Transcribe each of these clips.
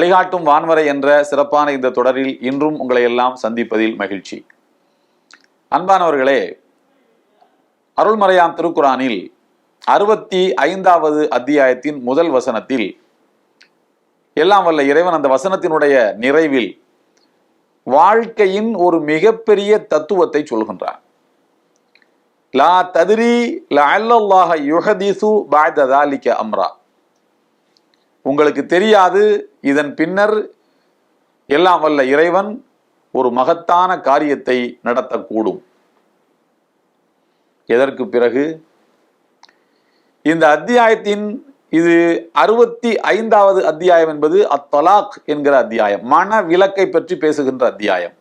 வழிகாட்டும் வான்வரை என்ற சிறப்பான இந்த தொடரில் இன்றும் உங்களை எல்லாம் சந்திப்பதில் மகிழ்ச்சி. அன்பானவர்களே அருள்மறையாம் திருக்குரானில் அறுபத்தி ஐந்தாவது அத்தியாயத்தின் முதல் வசனத்தில் எல்லாம் வல்ல இறைவன் அந்த வசனத்தினுடைய நிறைவில் வாழ்க்கையின் ஒரு மிகப்பெரிய தத்துவத்தை சொல்கின்றார் லா ததிரி லஅல்லல்லாஹ யுஹதிசு பஅத தாலிக அம்ரா. உங்களுக்கு தெரியாது இதன் பின்னர் எல்லாம் வல்ல இறைவன் ஒரு மகத்தான காரியத்தை நடத்தக்கூடும். எதற்கு பிறகு? இந்த அத்தியாயத்தின் இது அறுபத்தி ஐந்தாவது அத்தியாயம் என்பது அத்தலாக் என்கிற அத்தியாயம் மன விலக்கை பற்றி பேசுகின்ற அத்தியாயம்.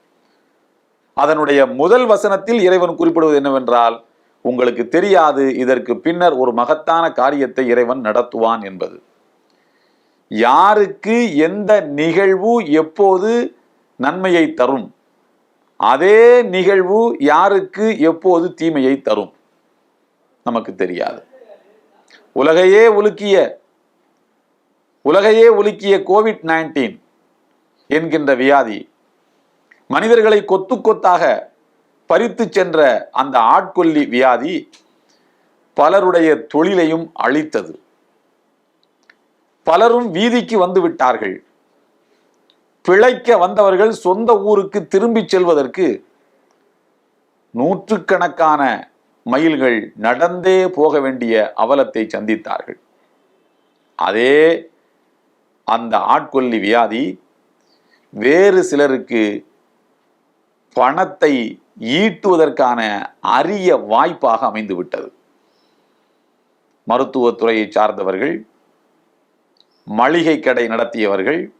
அதனுடைய முதல் வசனத்தில் இறைவன் குறிப்பிடுவது என்னவென்றால் உங்களுக்கு தெரியாது இதற்கு பின்னர் ஒரு மகத்தான காரியத்தை இறைவன் நடத்துவான் என்பது. யாருக்கு எந்த நிகழ்வு எப்போது நன்மையை தரும்? அதே நிகழ்வு யாருக்கு எப்போது தீமையை தரும்? நமக்கு தெரியாது. உலகையே உலுக்கிய உலகையே உலுக்கிய கோவிட் நைன்டீன் என்கின்ற வியாதி மனிதர்களை கொத்து கொத்தாக பறித்து சென்ற அந்த ஆட்கொல்லி வியாதி பலருடைய தொழிலையும் அழித்தது. பலரும் வீதிக்கு வந்து விட்டார்கள். பிழைக்க வந்தவர்கள் சொந்த ஊருக்கு திரும்பிச் செல்வதற்கு நூற்றுக்கணக்கான மைல்கள் நடந்தே போக வேண்டிய அவலத்தை சந்தித்தார்கள். அதே அந்த ஆட்கொல்லி வியாதி வேறு சிலருக்கு பணத்தை ஈட்டுவதற்கான அரிய வாய்ப்பாக அமைந்துவிட்டது. மருத்துவத்துறையை சார்ந்தவர்கள் மளிகை கடை நடத்தியவர்கள்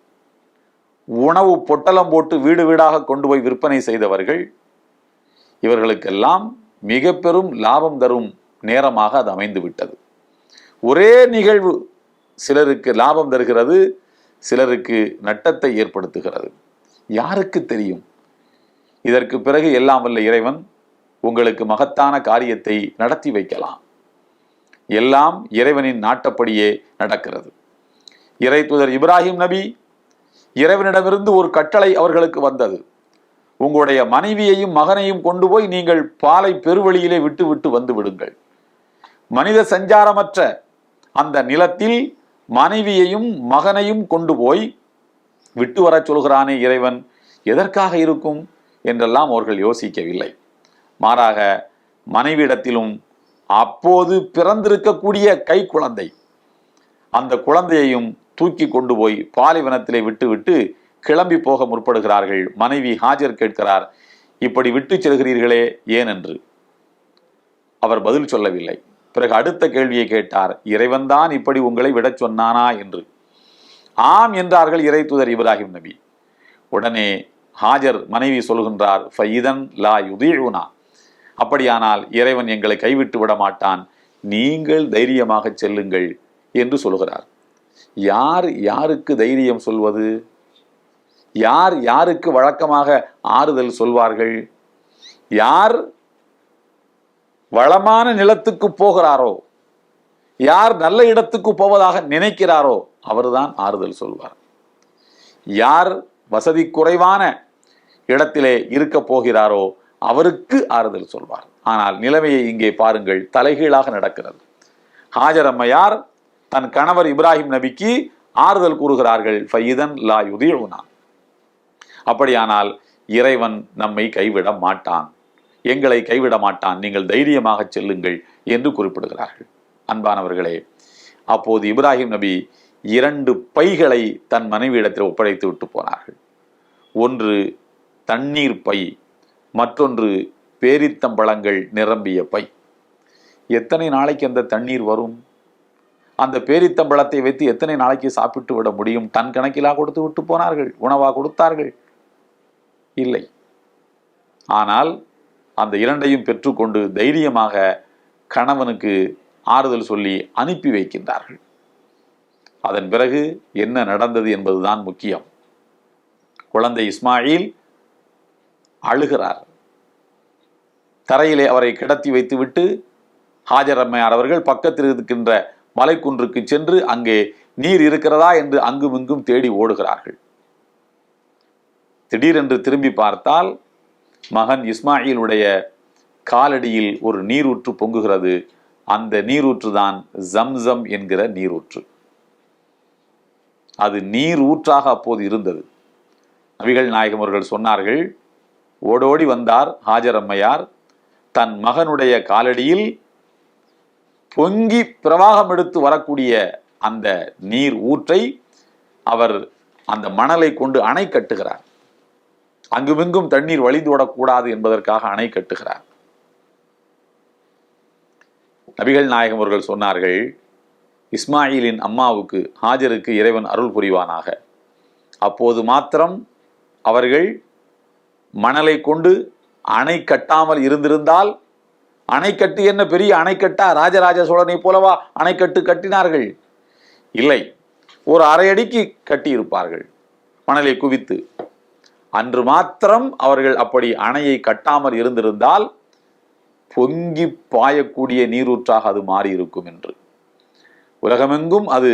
உணவு பொட்டலம் போட்டு வீடு வீடாக கொண்டு போய் விற்பனை செய்தவர்கள் இவர்களுக்கெல்லாம் மிக பெரும் லாபம் தரும் நேரமாக அது அமைந்து விட்டது ஒரே நிகழ்வு சிலருக்கு லாபம் தருகிறது சிலருக்கு நட்டத்தை ஏற்படுத்துகிறது. யாருக்கு தெரியும்? இதற்கு பிறகு எல்லாம் வல்ல இறைவன் உங்களுக்கு மகத்தான காரியத்தை நடத்தி வைக்கலாம். எல்லாம் இறைவனின் நாட்டப்படியே நடக்கிறது. இறை தூதர் இப்ராஹிம் நபி இறைவனிடமிருந்து ஒரு கட்டளை அவர்களுக்கு வந்தது. உங்களுடைய மனைவியையும் மகனையும் கொண்டு போய் நீங்கள் பாலை பெருவழியிலே விட்டு விட்டு வந்து விடுங்கள். மனித சஞ்சாரமற்ற அந்த நிலத்தில் மனைவியையும் மகனையும் கொண்டு போய் விட்டு வரச் சொல்கிறானே இறைவன் எதற்காக இருக்கும்? என்றெல்லாம் அவர்கள் யோசிக்கவில்லை. மாறாக மனைவியிடத்திலும் அப்போது பிறந்திருக்கக்கூடிய கை குழந்தை அந்த குழந்தையையும் தூக்கி கொண்டு போய் பாலைவனத்திலே விட்டுவிட்டு கிளம்பி போக முற்படுகிறார்கள். மனைவி ஹாஜர் கேட்கிறார் இப்படி விட்டு செல்கிறீர்களே ஏன் என்று அவர் பதில் சொல்லவில்லை. பிறகு அடுத்த கேள்வியை கேட்டார் இறைவன்தான் இப்படி உங்களை விடச் சொன்னானா? என்று. ஆம் என்றார்கள் இறை தூதர் இப்ராஹிம் நபி. உடனே ஹாஜர் மனைவி சொல்கின்றார் ஃபைதன் லா யுதீழுனா அப்படியானால் இறைவன் எங்களை கைவிட்டு விட மாட்டான் நீங்கள் தைரியமாக செல்லுங்கள் என்று சொல்கிறார். யார் யாருக்கு தைரியம் சொல்வது? யார் யாருக்கு வழக்கமாக ஆறுதல் சொல்வார்கள்? யார் வளமான நிலத்துக்கு போகிறாரோ? யார் நல்ல இடத்துக்கு போவதாக நினைக்கிறாரோ அவர்தான் ஆறுதல் சொல்வார். யார் வசதி குறைவான இடத்திலே இருக்க போகிறாரோ அவருக்கு ஆறுதல் சொல்வார். ஆனால் நிலைமையை இங்கே பாருங்கள். தலைகீழாக நடக்கிறது. ஹாஜரம்மையார் அம்மையார் தன் கணவர் இப்ராஹிம் நபிக்கு ஆறுதல் கூறுகிறார்கள் ஃபைதன் லா யுதீழுனா அப்படியானால் இறைவன் நம்மை கைவிட மாட்டான். எங்களை கைவிட மாட்டான். நீங்கள் தைரியமாக செல்லுங்கள் என்று குறிப்பிடுகிறார்கள். அன்பானவர்களே அப்போது இப்ராஹிம் நபி இரண்டு பைகளை தன் மனைவியிடத்தில் ஒப்படைத்து விட்டு போனார்கள். ஒன்று தண்ணீர் பை மற்றொன்று பேரித்தம்பழங்கள் நிரம்பிய பை. எத்தனை நாளைக்கு அந்த தண்ணீர் வரும்? அந்த பேரித்தம்பளத்தை வைத்து எத்தனை நாளைக்கு சாப்பிட்டு விட முடியும்? டன் கணக்கிலா கொடுத்து விட்டு போனார்கள். உணவா கொடுத்தார்கள்? இல்லை. ஆனால் அந்த இரண்டையும் பெற்றுக்கொண்டு தைரியமாக கணவனுக்கு ஆறுதல் சொல்லி அனுப்பி வைக்கின்றார்கள். அதன் பிறகு என்ன நடந்தது என்பதுதான் முக்கியம். குழந்தை இஸ்மாயில் அழுகிறார். தரையிலே அவரை கிடத்தி வைத்துவிட்டு ஹாஜர் அம்மையார் அவர்கள் பக்கத்தில் இருக்கின்ற மலைக்குன்றுக்கு சென்று அங்கே நீர் இருக்கிறதா என்று அங்கும் இங்கும் தேடி ஓடுகிறார்கள். திடீரென்று திரும்பி பார்த்தால் மகன் இஸ்மாயிலுடைய காலடியில் ஒரு நீரூற்று பொங்குகிறது. அந்த நீரூற்று தான் ஜம்சம் என்கிற நீரூற்று. அது நீர் ஊற்றாக அப்போது இருந்தது. நபிகள் நாயகம் அவர்கள் சொன்னார்கள் ஓடோடி வந்தார் ஹாஜர் அம்மையார். தன் மகனுடைய காலடியில் பொங்கி பிரவாகம் எடுத்து வரக்கூடிய அந்த நீர் ஊற்றை அவர் அந்த மணலை கொண்டு அணை கட்டுகிறார். அங்குமிங்கும் தண்ணீர் வழிந்து விடக்கூடாது என்பதற்காக அணை கட்டுகிறார். நபிகள் நாயகம் அவர்கள் சொன்னார்கள் இஸ்மாயிலின் அம்மாவுக்கு ஹாஜருக்கு இறைவன் அருள் புரிவானாக. அப்போது மாத்திரம் அவர்கள் மணலை கொண்டு அணை கட்டாமல் இருந்திருந்தால் அணைக்கட்டு என்ன பெரிய அணைக்கட்டா? ராஜராஜ சோழனை போலவா அணைக்கட்டு கட்டினார்கள்? இல்லை. ஒரு அரை அடிக்கு கட்டியிருப்பார்கள். மணலை குவித்து. அன்று மாத்திரம் அவர்கள் அப்படி அணையை கட்டாமல் இருந்திருந்தால் பொங்கி பாயக்கூடிய நீரூற்றாக அது மாறியிருக்கும் என்று. உலகமெங்கும் அது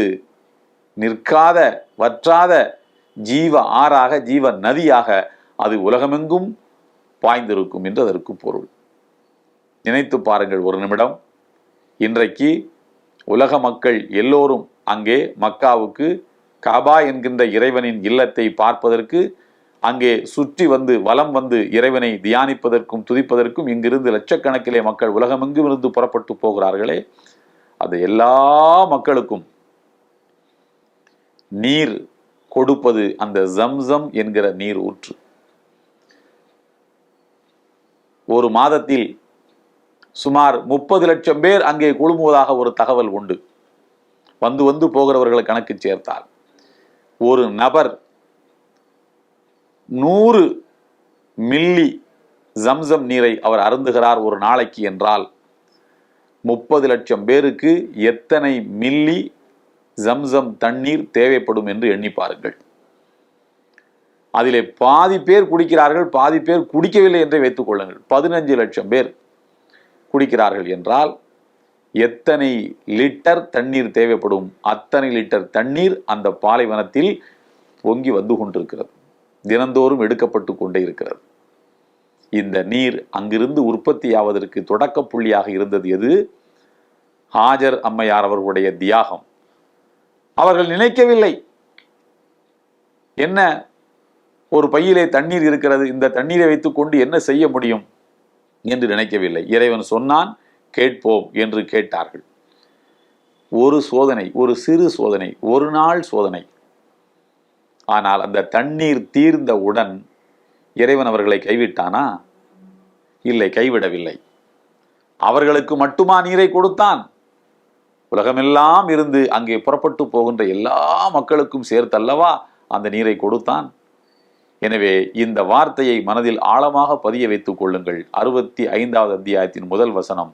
நிற்காத வற்றாத ஜீவ ஆறாக ஜீவ நதியாக அது உலகமெங்கும் பாய்ந்திருக்கும் என்று அதற்கு பொருள். நினைத்து பாருங்கள் ஒரு நிமிடம். இன்றைக்கு உலக மக்கள் எல்லோரும் அங்கே மக்காவுக்கு காபா என்கின்ற இறைவனின் இல்லத்தை பார்ப்பதற்கு அங்கே சுற்றி வந்து வலம் வந்து இறைவனை தியானிப்பதற்கும் துதிப்பதற்கும் இங்கிருந்து லட்சக்கணக்கிலே மக்கள் உலகமெங்கும் இருந்து புறப்பட்டு போகிறார்களே. அது எல்லா மக்களுக்கும் நீர் கொடுப்பது அந்த ஜம்சம் என்கிற நீர் ஊற்று. ஒரு மாதத்தில் சுமார் முப்பது லட்சம் பேர் அங்கே குழுமுவதாக ஒரு தகவல் உண்டு. வந்து வந்து போகிறவர்களை கணக்கு சேர்த்தால். ஒரு நபர் நூறு மில்லி ஜம்சம் நீரை அவர் அருந்துகிறார் ஒரு நாளைக்கு என்றால் முப்பது லட்சம் பேருக்கு எத்தனை மில்லி ஜம்சம் தண்ணீர் தேவைப்படும் என்று எண்ணி பாருங்கள். அதிலே பாதி பேர் குடிக்கிறார்கள் பாதி பேர் குடிக்கவில்லை என்றே வைத்துக் கொள்ளுங்கள். பதினஞ்சு லட்சம் பேர். குடிக்கிறார்கள் என்றால் எத்தனை லிட்டர் தண்ணீர் தேவைப்படும்? அத்தனை லிட்டர் தண்ணீர் அந்த பாலைவனத்தில் பொங்கி வந்து கொண்டிருக்கிறது. தினந்தோறும் எடுக்கப்பட்டு கொண்டே இருக்கிறது. இந்த நீர் அங்கிருந்து உற்பத்தியாவதற்கு தொடக்க புள்ளியாக இருந்தது எது? ஹாஜர் அம்மையார் அவர்களுடைய தியாகம். அவர்கள் நினைக்கவில்லை. என்ன? ஒரு பையிலே தண்ணீர் இருக்கிறது. இந்த தண்ணீரை வைத்துக்கொண்டு என்ன செய்ய முடியும்? என்று நினைக்கவில்லை. இறைவன் சொன்னான் கேட்போம் என்று கேட்டார்கள். ஒரு சோதனை ஒரு சிறு சோதனை ஒரு நாள் சோதனை. ஆனால் அந்த தண்ணீர் தீர்ந்தவுடன் இறைவன் அவர்களை கைவிட்டானா? இல்லை கைவிடவில்லை. அவர்களுக்கு மட்டுமா நீரை கொடுத்தான்? உலகமெல்லாம் இருந்து அங்கே புறப்பட்டு போகின்ற எல்லா மக்களுக்கும் சேர்த்தல்லவா அந்த நீரை கொடுத்தான்? எனவே இந்த வார்த்தையை மனதில் ஆழமாக பதிய வைத்துக் கொள்ளுங்கள். அறுபத்தி ஐந்தாவது அத்தியாயத்தின் முதல் வசனம்.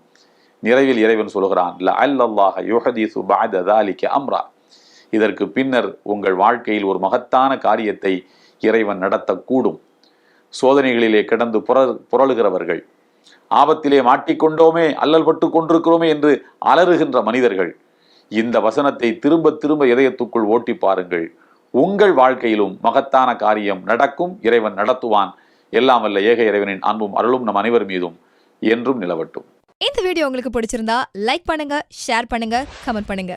நிறைவில் இறைவன் சொல்கிறான் லஅல்லல்லாஹ யுஹதீசு பஅத தாலிக அம்ரா. இதற்கு பின்னர் உங்கள் வாழ்க்கையில் ஒரு மகத்தான காரியத்தை இறைவன் நடத்தக்கூடும். சோதனைகளிலே கிடந்து புற புரளுகிறவர்கள் ஆபத்திலே மாட்டிக்கொண்டோமே அல்லல் பட்டு கொண்டிருக்கிறோமே என்று அலறுகின்ற மனிதர்கள் இந்த வசனத்தை திரும்ப திரும்ப இதயத்துக்குள் ஓட்டி பாருங்கள். உங்கள் வாழ்க்கையிலும் மகத்தான காரியம் நடக்கும் இறைவன் நடத்துவான். எல்லாம் வல்ல ஏக இறைவனின் அன்பும் அருளும் நம் அனைவர் மீதும் என்றும் நிலவட்டும். இந்த வீடியோ உங்களுக்கு பிடிச்சிருந்தா லைக் பண்ணுங்க ஷேர் பண்ணுங்க கமெண்ட் பண்ணுங்க.